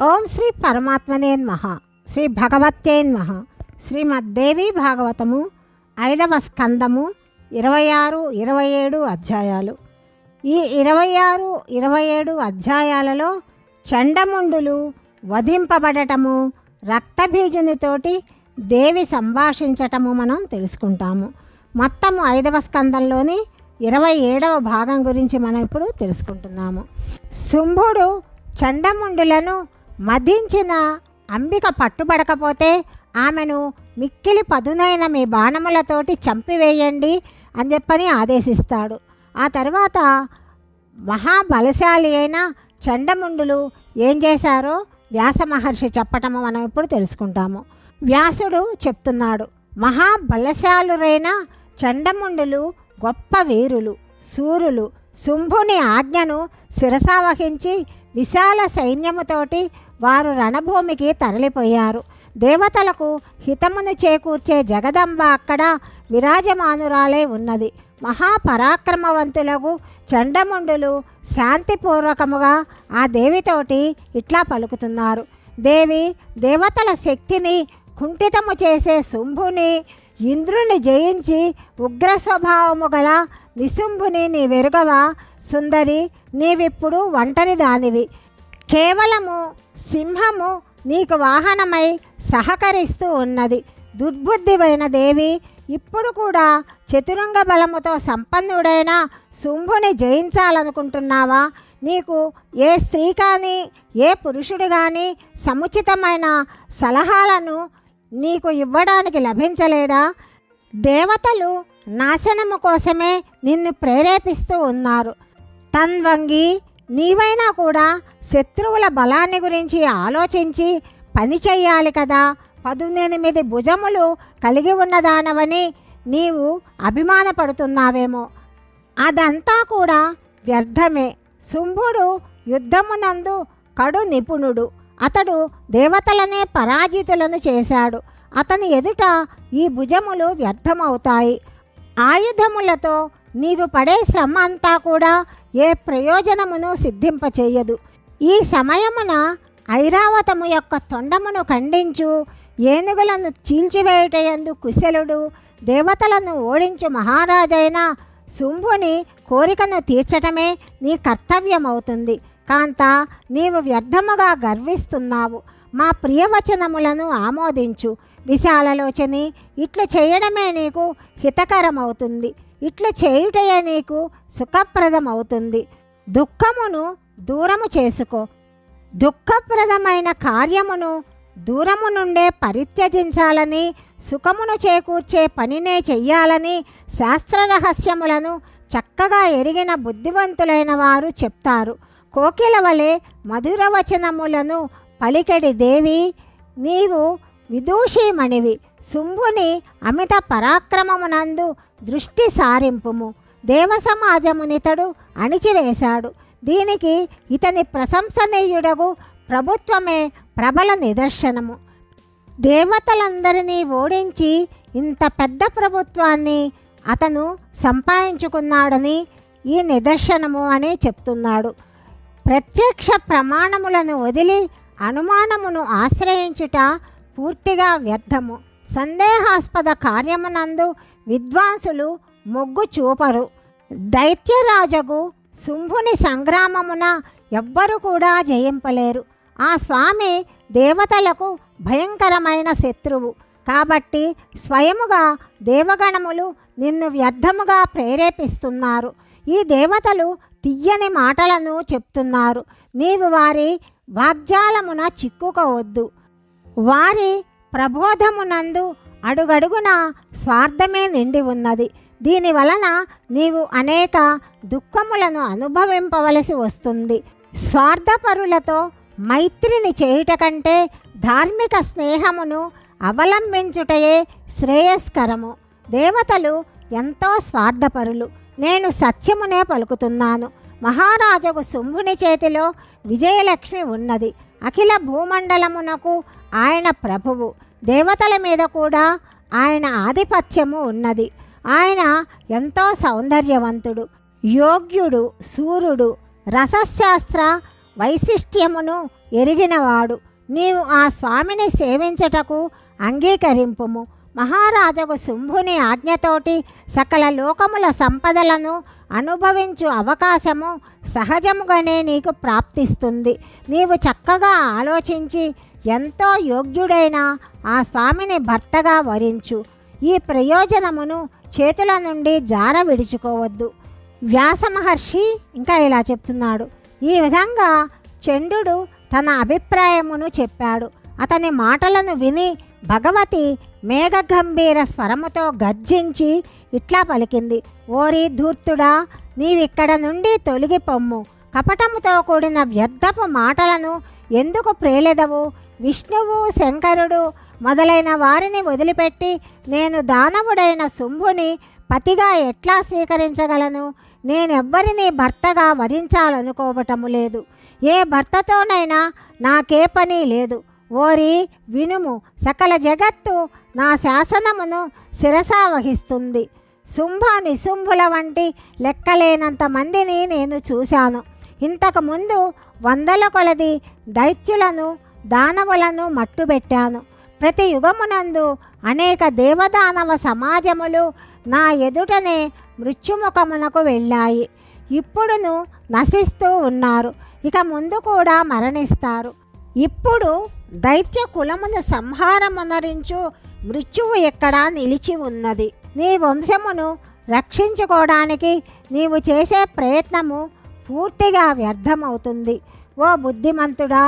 ఓం శ్రీ పరమాత్మనే నమః. శ్రీ భగవత్యేన్మహ శ్రీమద్దేవి భాగవతము ఐదవ స్కందము ఇరవై ఆరు ఇరవై ఏడు అధ్యాయాలు. ఈ ఇరవై ఆరు ఇరవై ఏడు అధ్యాయాలలో చండముండులు వధింపబడటము రక్తబీజునితోటి దేవి సంభాషించటము మనం తెలుసుకుంటాము. మొత్తం ఐదవ స్కందంలోని ఇరవై ఏడవ భాగం గురించి మనం ఇప్పుడు తెలుసుకుంటున్నాము. శుంభుడు చండముండులను మదించిన అంబిక పట్టుబడకపోతే ఆమెను మిక్కిలి పదునైన మీ బాణములతోటి చంపివేయండి అని చెప్పని ఆదేశిస్తాడు. ఆ తర్వాత మహాబలశాలి అయిన చండముండులు ఏం చేశారో వ్యాస మహర్షి చెప్పటము మనం ఇప్పుడు తెలుసుకుంటాము. వ్యాసుడు చెప్తున్నాడు మహాబలశాలురైన చండముండులు గొప్ప వీరులు సూరులు శుంభుని ఆజ్ఞను శిరసావహించి విశాల సైన్యముతోటి వారు రణభూమికి తరలిపోయారు. దేవతలకు హితమును చేకూర్చే జగదంబ అక్కడ విరాజమానురాలే ఉన్నది. మహాపరాక్రమవంతులకు చండముండులు శాంతిపూర్వకముగా ఆ దేవితోటి ఇట్లా పలుకుతున్నారు. దేవి దేవతల శక్తిని కుంఠితము చేసే శుంభుని ఇంద్రుని జయించి ఉగ్ర స్వభావము గల నిశుంభుని నీ వెరుగవా? సుందరి నీవిప్పుడు ఒంటరి దానివి. కేవలము సింహము నీకు వాహనమై సహకరిస్తూ ఉన్నది. దుర్బుద్ధివైన దేవి ఇప్పుడు కూడా చతురంగ బలముతో సంపన్నుడైన శుంభుని జయించాలనుకుంటున్నావా? నీకు ఏ స్త్రీ కానీ ఏ పురుషుడు కానీ సముచితమైన సలహాలను నీకు ఇవ్వడానికి లభించలేదా? దేవతలు నాశనము కోసమే నిన్ను ప్రేరేపిస్తూ ఉన్నారు. తన్వంగి నీవైనా కూడా శత్రువుల బలాన్ని గురించి ఆలోచించి పని చెయ్యాలి కదా. పదునెనిమిది భుజములు కలిగి ఉన్నదానవని నీవు అభిమానపడుతున్నావేమో. అదంతా కూడా వ్యర్థమే. శుంభుడు యుద్ధమునందు కడు నిపుణుడు. అతడు దేవతలనే పరాజితులను చేశాడు. అతని ఎదుట ఈ భుజములు వ్యర్థమవుతాయి. ఆయుధములతో నీవు పడే శ్రమ అంతా కూడా ఏ ప్రయోజనమును సిద్ధింపచేయదు. ఈ సమయమున ఐరావతము యొక్క తొండమును ఖండించు ఏనుగులను చీల్చివేయటయందు కుశలుడు దేవతలను ఓడించు మహారాజైన శుంభుని కోరికను తీర్చటమే నీ కర్తవ్యమవుతుంది. కాంత నీవు వ్యర్థముగా గర్విస్తున్నావు. మా ప్రియవచనములను ఆమోదించు. విశాలలోచని ఇట్లు చేయడమే నీకు హితకరమవుతుంది. ఇట్లు చేయుటయే నీకు సుఖప్రదమవుతుంది. దుఃఖమును దూరము చేసుకో. దుఃఖప్రదమైన కార్యమును దూరము నుండే పరిత్యజించాలని సుఖమును చేకూర్చే పనినే చెయ్యాలని శాస్త్ర రహస్యములను చక్కగా ఎరిగిన బుద్ధివంతులైన వారు చెప్తారు. కోకిల వలె మధురవచనములను పలికెడి దేవి నీవు విదూషీమణివి. శుంభుని అమిత పరాక్రమమునందు దృష్టి సారింపుము. దేవ సమాజమునితడు అణిచివేశాడు. దీనికి ఇతని ప్రశంసనీయుడగు ప్రభుత్వమే ప్రబల నిదర్శనము. దేవతలందరినీ ఓడించి ఇంత పెద్ద ప్రభుత్వాన్ని అతను సంపాదించుకున్నాడని ఈ నిదర్శనము అని చెప్తున్నాడు. ప్రత్యక్ష ప్రమాణములను వదిలి అనుమానమును ఆశ్రయించుట పూర్తిగా వ్యర్థము. సందేహాస్పద కార్యమునందు విద్వాంసులు మొగ్గు చూపరు. దైత్యరాజగు శుంభుని సంగ్రామమున ఎవ్వరు కూడా జయింపలేరు. ఆ స్వామి దేవతలకు భయంకరమైన శత్రువు. కాబట్టి స్వయముగా దేవగణములు నిన్ను వ్యర్థముగా ప్రేరేపిస్తున్నారు. ఈ దేవతలు తియ్యని మాటలను చెప్తున్నారు. నీవు వారి వాగ్జాలమున చిక్కుకోవద్దు. వారి ప్రబోధమునందు అడుగడుగున స్వార్థమే నిండి ఉన్నది. దీని వలన నీవు అనేక దుఃఖములను అనుభవింపవలసి వస్తుంది. స్వార్థపరులతో మైత్రిని చేయుట కంటే ధార్మిక స్నేహమును అవలంబించుటయే శ్రేయస్కరము. దేవతలు ఎంతో స్వార్థపరులు. నేను సత్యమునే పలుకుతున్నాను. మహారాజుకు శుంభుని చేతిలో విజయలక్ష్మి ఉన్నది. అఖిల భూమండలమునకు ఆయన ప్రభువు. దేవతల మీద కూడా ఆయన ఆధిపత్యము ఉన్నది. ఆయన ఎంతో సౌందర్యవంతుడు యోగ్యుడు సూర్యుడు రసశాస్త్ర వైశిష్ట్యమును ఎరిగినవాడు. నీవు ఆ స్వామిని సేవించటకు అంగీకరింపుము. మహారాజుకు శుంభుని ఆజ్ఞతోటి సకల లోకముల సంపదలను అనుభవించు అవకాశము సహజముగానే నీకు ప్రాప్తిస్తుంది. నీవు చక్కగా ఆలోచించి ఎంతో యోగ్యుడైన ఆ స్వామిని భర్తగా వరించు. ఈ ప్రయోజనమును చేతుల నుండి జార విడుచుకోవద్దు. వ్యాస మహర్షి ఇంకా ఇలా చెప్తున్నాడు. ఈ విధంగా చండు తన అభిప్రాయమును చెప్పాడు. అతని మాటలను విని భగవతి మేఘగంభీర స్వరముతో గర్జించి ఇట్లా పలికింది. ఓరి ధూర్తుడా నీవిక్కడ నుండి తొలగి పొమ్ము కపటముతో కూడిన వ్యర్థపు మాటలను ఎందుకు ప్రేలెదవు? విష్ణువు శంకరుడు మొదలైన వారిని వదిలిపెట్టి నేను దానవుడైన శుంభుని పతిగా ఎట్లా స్వీకరించగలను? నేనెవ్వరిని భర్తగా వరించాలనుకోవటము లేదు. ఏ భర్తతోనైనా నాకే పని లేదు. ఓరి వినుము సకల జగత్తు నా శాసనమును శిరసా వహిస్తుంది. శుంభ నిశుంభుల వంటి లెక్కలేనంత మందిని నేను చూశాను. ఇంతకుముందు వందల కొలది దైత్యులను దానవులను మట్టుబెట్టాను. ప్రతి యుగమునందు అనేక దేవదానవ సమాజములు నా ఎదుటనే మృత్యుముఖమునకు వెళ్ళాయి. ఇప్పుడును నశిస్తూ ఉన్నారు. ఇక ముందు కూడా మరణిస్తారు. ఇప్పుడు దైత్య కులమును సంహారమునరించు మృత్యువు ఎక్కడా నిలిచి ఉన్నది. నీ వంశమును రక్షించుకోవడానికి నీవు చేసే ప్రయత్నము పూర్తిగా వ్యర్థమవుతుంది. ఓ బుద్ధిమంతుడా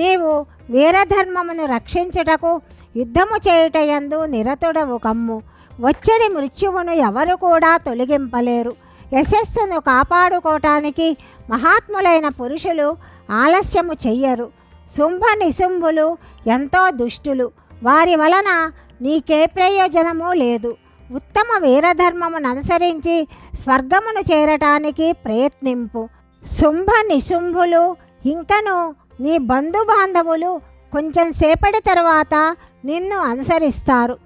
నీవు వీరధర్మమును రక్షించుటకు యుద్ధము చేయుటయందు నిరతుడవు కమ్ము. వచ్చడి మృత్యువును ఎవరు కూడా తొలగింపలేరు. యశస్సును కాపాడుకోవటానికి మహాత్ములైన పురుషులు ఆలస్యము చెయ్యరు. శుంభ నిశుంభులు ఎంతో దుష్టులు. వారి వలన నీకే ప్రయోజనము లేదు. ఉత్తమ వీరధర్మమును అనుసరించి స్వర్గమును చేరటానికి ప్రయత్నింపు. శుంభ నిశుంభులు ఇంకను నీ బంధుబాంధవులు కొంచెం సేపటి తర్వాత నిన్ను అనుసరిస్తారు.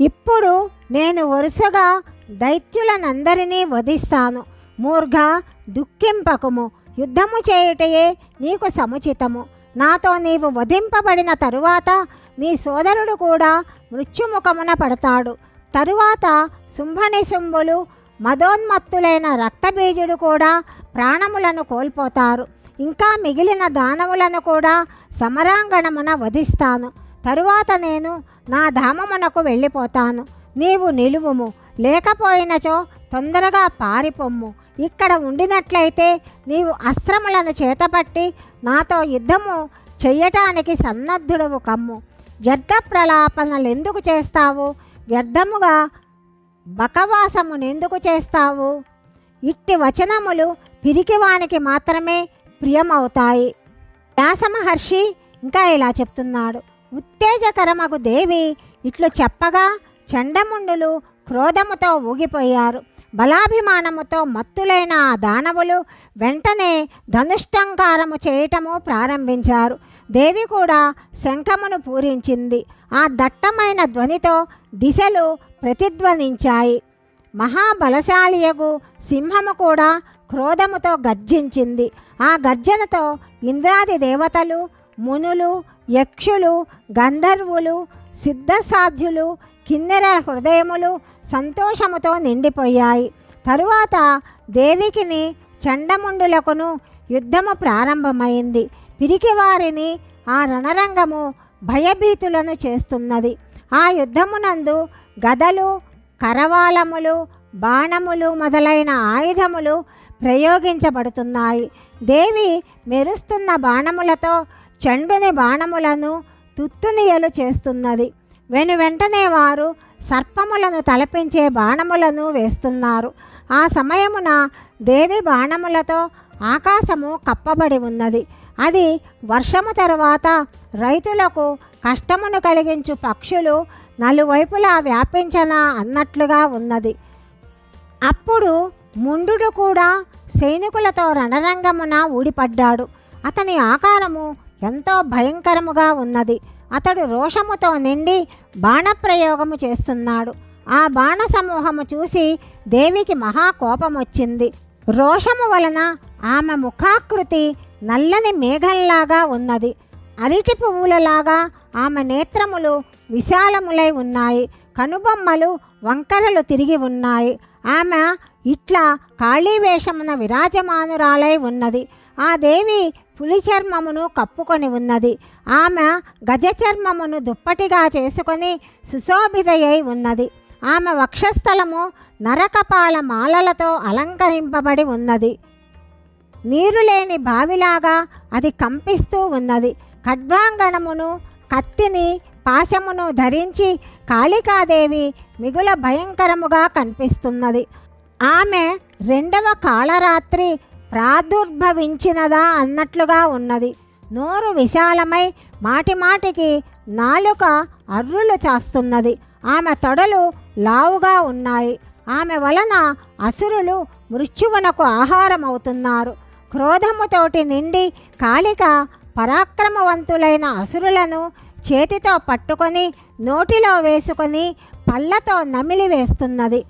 ఇప్పుడు నేను వరుసగా దైత్యులనందరినీ వధిస్తాను. మూర్ఘ దుఃఖింపకము. యుద్ధము చేయుటయే నీకు సముచితము. నాతో నీవు వధింపబడిన తరువాత నీ సోదరుడు కూడా మృత్యుముఖమున పడతాడు. తరువాత శుంభనిశుంభులు మదోన్మత్తులైన రక్తబీజుడు కూడా ప్రాణములను కోల్పోతారు. ఇంకా మిగిలిన దానవులను కూడా సమరాంగణమున వధిస్తాను. తరువాత నేను నా ధామమునకు వెళ్ళిపోతాను. నీవు నిలువుము లేకపోయినచో తొందరగా పారిపొమ్ము. ఇక్కడ ఉండినట్లయితే నీవు అస్త్రములను చేతపట్టి నాతో యుద్ధము చెయ్యటానికి సన్నద్ధుడవు కమ్ము. వ్యర్థ ప్రలాపనలు ఎందుకు చేస్తావు? వ్యర్థముగా బకవాసమునెందుకు చేస్తావు? ఇట్టి వచనములు పిరికివానికి మాత్రమే ప్రియమవుతాయి. వ్యాసమహర్షి ఇంకా ఇలా చెప్తున్నాడు. ఉత్తేజకరమగు దేవి ఇట్లు చెప్పగా చండముండులు క్రోధముతో ఊగిపోయారు. బలాభిమానముతో మత్తులైన ఆ దానవులు వెంటనే ధనుష్టంకారము చేయటము ప్రారంభించారు. దేవి కూడా శంఖమును పూరించింది. ఆ దట్టమైన ధ్వనితో దిశలు ప్రతిధ్వనించాయి. మహాబలశాలియగు సింహము కూడా క్రోధముతో గర్జించింది. ఆ గర్జనతో ఇంద్రాది దేవతలు మునులు యక్షులు గంధర్వులు సిద్ధసాధ్యులు కిన్నెర హృదయములు సంతోషముతో నిండిపోయాయి. తరువాత దేవికిని చండముండులకును యుద్ధము ప్రారంభమైంది. పిరికివారిని ఆ రణరంగము భయభీతులను చేస్తున్నది. ఆ యుద్ధమునందు గదలు కరవాలములు బాణములు మొదలైన ఆయుధములు ప్రయోగించబడుతున్నాయి. దేవి మెరుస్తున్న బాణములతో చండుని బాణములను తుత్తునియలు చేస్తున్నది. వెను వెంటనే వారు సర్పములను తలపించే బాణములను వేస్తున్నారు. ఆ సమయమున దేవి బాణములతో ఆకాశము కప్పబడి ఉన్నది. అది వర్షము తరువాత రైతులకు కష్టమును కలిగించు పక్షులు నలువైపులా వ్యాపించన అన్నట్లుగా ఉన్నది. అప్పుడు ముండు కూడా సైనికులతో రణరంగమున ఊడిపడ్డాడు. అతని ఆకారము ఎంతో భయంకరముగా ఉన్నది. అతడు రోషముతో నిండి బాణప్రయోగము చేస్తున్నాడు. ఆ బాణ సమూహము చూసి దేవికి మహా కోపం వచ్చింది రోషము వలన ఆమె ముఖాకృతి నల్లని మేఘంలాగా ఉన్నది. అరటి పువ్వులలాగా ఆమె నేత్రములు విశాలములై ఉన్నాయి. కనుబొమ్మలు వంకరలు తిరిగి ఉన్నాయి. ఆమె ఇట్లా ఖాళీ వేషమున విరాజమానురాలై ఉన్నది. ఆ దేవి పులి చర్మమును కప్పుకొని ఉన్నది. ఆమె గజ చర్మమును దుప్పటిగా చేసుకొని సుశోభితయై ఉన్నది. ఆమె వక్షస్థలము నరకపాల మాలలతో అలంకరింపబడి ఉన్నది. నీరు లేని బావిలాగా అది కంపిస్తూ ఉన్నది. ఖడ్వాంగణమును కత్తిని పాశమును ధరించి కాళికాదేవి మిగుల భయంకరముగా కనిపిస్తున్నది. ఆమె రెండవ కాళరాత్రి ప్రాదుర్భవించినదా అన్నట్లుగా ఉన్నది. నోరు విశాలమై మాటిమాటికి నాలుక అర్రులు చాస్తున్నది. ఆమె తొడలు లావుగా ఉన్నాయి. ఆమె వలన అసురులు మృత్యువునకు ఆహారం అవుతున్నారు క్రోధముతోటి నిండి కాళిక పరాక్రమవంతులైన అసురులను చేతితో పట్టుకొని నోటిలో వేసుకొని పళ్ళతో నమిలి వేస్తున్నది.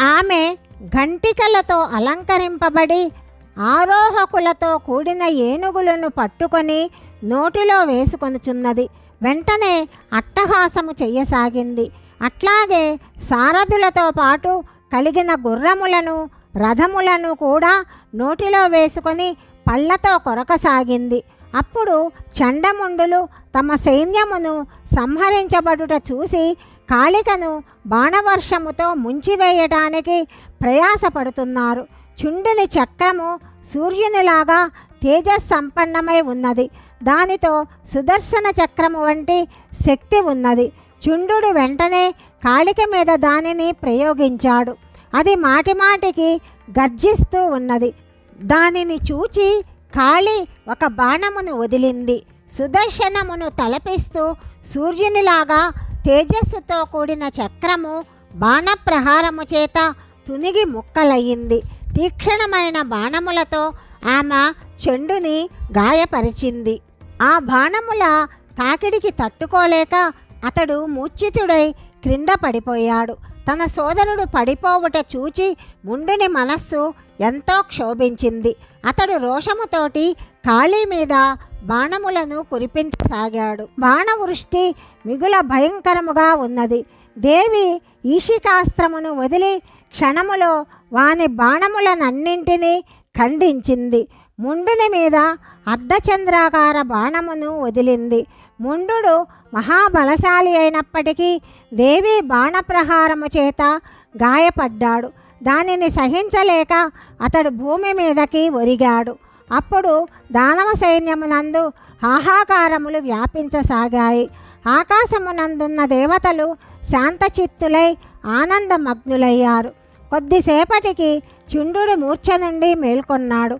ఆమె ఘంటికలతో అలంకరింపబడి ఆరోహకులతో కూడిన ఏనుగులను పట్టుకొని నోటిలో వేసుకొనుచున్నది. వెంటనే అట్టహాసము చెయ్యసాగింది. అట్లాగే సారథులతో పాటు కలిగిన గుర్రములను రథములను కూడా నోటిలో వేసుకొని పళ్ళతో కొరకసాగింది. అప్పుడు చండముండులు తమ సైన్యమును సంహరించబడుట చూసి కాళికను బాణవర్షముతో ముంచివేయటానికి ప్రయాసపడుతున్నారు. చుండుని చక్రము సూర్యునిలాగా తేజస్సంపన్నమై ఉన్నది. దానితో సుదర్శన చక్రము వంటి శక్తి ఉన్నది. చుండు వెంటనే కాళిక మీద దానిని ప్రయోగించాడు. అది మాటిమాటికి గర్జిస్తూ ఉన్నది. దానిని చూచి కాళి ఒక బాణమును వదిలింది. సుదర్శనమును తలపిస్తూ సూర్యునిలాగా తేజస్సుతో కూడిన చక్రము బాణప్రహారము చేత తునిగి ముక్కలయ్యింది. తీక్షణమైన బాణములతో ఆమె చెండుని గాయపరిచింది. ఆ బాణముల తాకిడికి తట్టుకోలేక అతడు మూర్ఛితుడై క్రింద పడిపోయాడు. తన సోదరుడు పడిపోవుట చూచి ముండుని మనస్సు ఎంతో క్షోభించింది. అతడు రోషముతోటి ఖాళీ మీద బాణములను కురిపించసాగాడు. బాణవృష్టి మిగుల భయంకరముగా ఉన్నది. దేవి ఈషికాస్త్రమును వదిలి క్షణములో వాని బాణములనన్నింటినీ ఖండించింది. ముండుని మీద అర్ధచంద్రాకార బాణమును వదిలింది. ముండు మహాబలశాలి అయినప్పటికీ దేవి బాణప్రహారము చేత గాయపడ్డాడు. దానిని సహించలేక అతడు భూమి మీదకి ఒరిగాడు. అప్పుడు దానవ సైన్యమునందు హాహాకారములు వ్యాపించసాగాయి. ఆకాశమునందున్న దేవతలు శాంతచిత్తులై ఆనందమగ్నులయ్యారు. కొద్దిసేపటికి చుండు మూర్ఛ నుండి మేల్కొన్నాడు.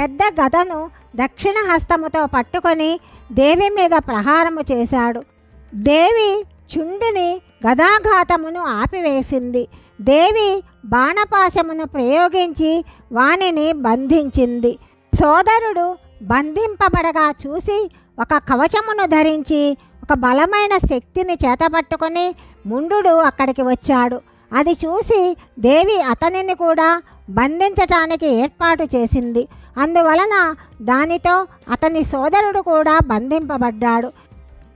పెద్ద గదను దక్షిణ హస్తముతో పట్టుకొని దేవి మీద ప్రహారము చేశాడు. దేవి చుండుని గదాఘాతమును ఆపివేసింది. దేవి బాణపాశమును ప్రయోగించి వానిని బంధించింది. సోదరుడు బంధింపబడగా చూసి ఒక కవచమును ధరించి ఒక బలమైన శక్తిని చేతపట్టుకొని ముండు అక్కడికి వచ్చాడు. అది చూసి దేవి అతనిని కూడా బంధించటానికి ఏర్పాటు చేసింది. అందువలన దానితో అతని సోదరుడు కూడా బంధింపబడ్డాడు.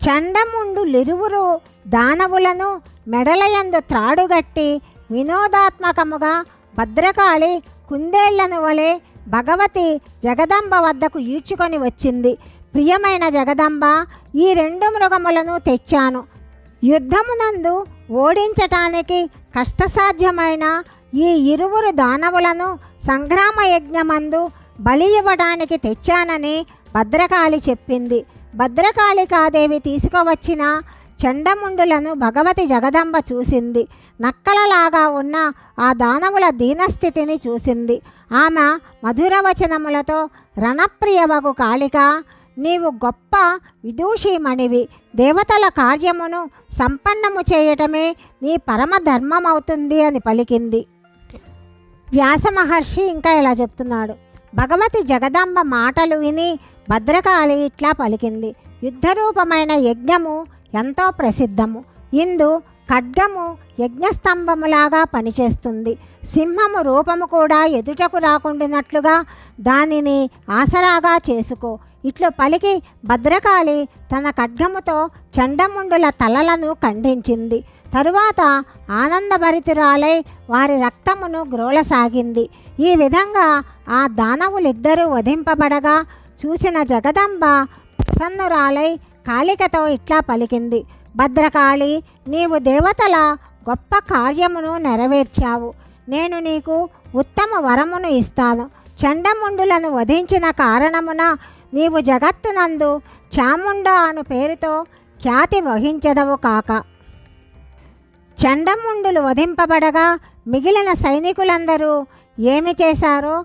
చండముండులిరువురు దానవులను మెడలయందు త్రాడుగట్టి వినోదాత్మకముగా భద్రకాళి కుందేళ్ళను వలె భగవతి జగదంబ వద్దకు ఈడ్చుకొని వచ్చింది. ప్రియమైన జగదంబ ఈ రెండు మృగములను తెచ్చాను. యుద్ధమునందు ఓడించటానికి కష్టసాధ్యమైన ఈ ఇరువురు దానవులను సంగ్రామ యజ్ఞమందు బలి ఇవ్వడానికి తెచ్చానని భద్రకాళి చెప్పింది. భద్రకాళికాదేవి తీసుకువచ్చిన చండముండులను భగవతి జగదంబ చూసింది. నక్కలలాగా ఉన్న ఆ దానవుల దీనస్థితిని చూసింది. ఆమె మధురవచనములతో రణప్రియవగు కాళిక నీవు గొప్ప విదూషీమణివి. దేవతల కార్యమును సంపన్నము చేయటమే నీ పరమ ధర్మమవుతుంది అని పలికింది. వ్యాస మహర్షి ఇంకా ఇలా చెప్తున్నాడు. భగవతి జగదంబ మాటలు విని భద్రకాళి ఇట్లా పలికింది. యుద్ధరూపమైన యజ్ఞము ఎంతో ప్రసిద్ధము. ఇందు ఖడ్గము యజ్ఞస్తంభములాగా పనిచేస్తుంది. సింహము రూపము కూడా ఎదుటకు రాకుండానట్లుగా దానిని ఆసరాగా చేసుకో. ఇట్లు పలికి భద్రకాళి తన ఖడ్గముతో చండముండుల తలలను ఖండించింది. తరువాత ఆనందభరితురాలై వారి రక్తమును గ్రోలసాగింది. ఈ విధంగా ఆ దానవులిద్దరూ వధింపబడగా చూసిన జగదంబ ప్రసన్నురాలై కాళికతో ఇట్లా పలికింది. భద్రకాళి నీవు దేవతల గొప్ప కార్యమును నెరవేర్చావు. నేను నీకు ఉత్తమ వరమును ఇస్తాను. చండముండులను వధించిన కారణమున నీవు జగత్తునందు చాముండ అను పేరుతో ఖ్యాతి వహించదవు కాక. చండముండులు వధింపబడగా మిగిలిన సైనికులందరూ ఏమి చేశారో